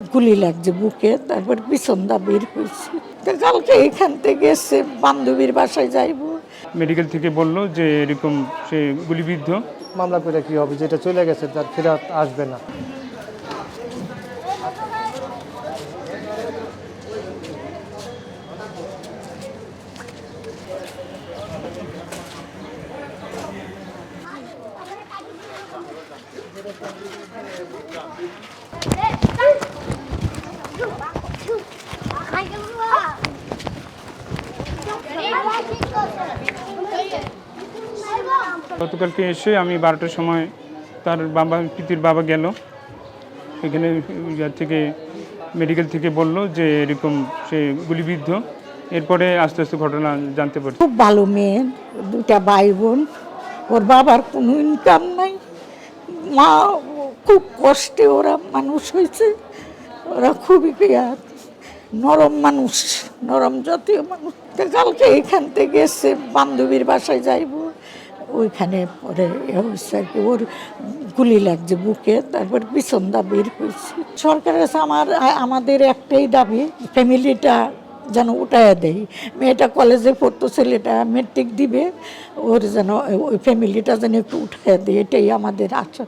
গুলি লাগছে বুকে তারপর পিছন দা বের তো কালকে এখান থেকে এসে বান্ধবীর বাসায় যাইব। মেডিকেল থেকে বলল যে এরকম সে গুলিবিদ্ধ। মামলা করে কি হবে? যেটা চলে গেছে তার ফেরত আসবে না। গতকালকে এসে আমি বারোটার সময় তার বাবা, পিতির বাবা গেল। এখানে ইয়ার থেকে মেডিকেল থেকে বলল যে এরকম সে গুলিবিদ্ধ। এরপরে আস্তে আস্তে ঘটনা জানতে পারছি। খুব ভালো মেয়ে দুটা ভাই বোন ওর বাবার কোনো ইনকাম নাই। মা, খুব কষ্টে ওরা মানুষ হয়েছে। ওরা খুবই পেয়ার নরম মানুষ, নরম জাতীয় মানুষ। কালকে এখান থেকে এসে বান্ধবীর বাসায় যাইবো। ওইখানে পরে হয়েছে আর কি, ওর গুলি লাগছে বুকে, তারপর পিছন দা বের হয়েছে সরকারের কাছে আমার, আমাদের একটাই দাবি, ফ্যামিলিটা যেন উঠায় দেয়। মেয়েটা কলেজে পড়তো, ছেলেটা মেট্রিক দিবে, ওর যেন ওই ফ্যামিলিটা যেন একটু উঠায় দেয়, এটাই আমাদের আশা।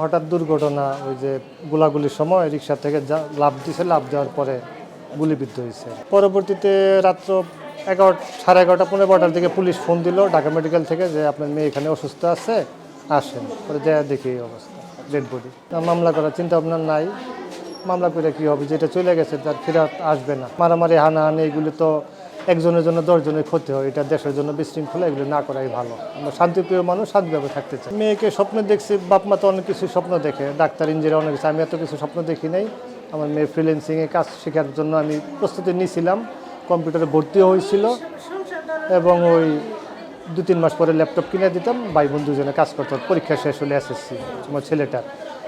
হঠাৎ দুর্ঘটনা, ওই যে গোলাগুলির সময় রিক্সা থেকে লাভ দিছে লাভ দেওয়ার পরে গুলিবিদ্ধ হয়েছে। পরবর্তীতে রাত্র এগারোটা সাড়ে এগারোটা, পনেরো বারোটার দিকে পুলিশ ফোন দিল ঢাকা মেডিকেল থেকে যে আপনার মেয়ে এখানে অসুস্থ আছে, আসেন। পরে যা দেখি এই অবস্থা ডেড বডি মামলা করার চিন্তা ভাবনা নাই। মামলা করে কি হবে? যেটা চলে গেছে, তার ফেরত আসবে না। মারামারি, হানাহানি, এগুলো তো একজনের জন্য দশজনের ক্ষতি হয়। এটা দেশের জন্য বিশৃঙ্খলা, এগুলো না করাই ভালো। আমরা শান্তিপ্রিয় মানুষ, শান্তিভাবে থাকতে চাই। মেয়েকে স্বপ্ন দেখছি বাপ মা তো অনেক কিছু স্বপ্ন দেখে। ডাক্তার, ইঞ্জিনিয়ার অনেক কিছু। আমি এত কিছু স্বপ্ন দেখি নাই। আমার মেয়ে ফ্রিল্যান্সিংয়ে কাজ শেখার জন্য আমি প্রস্তুতি নিয়েছিলাম। কম্পিউটারে ভর্তি হয়েছিল এবং ওই দু তিন মাস পরে ল্যাপটপ কিনে দিতাম। ভাই বোন দুজনে কাজ করতাম পরীক্ষা শেষ হলে এসএসসি আমার ছেলেটার।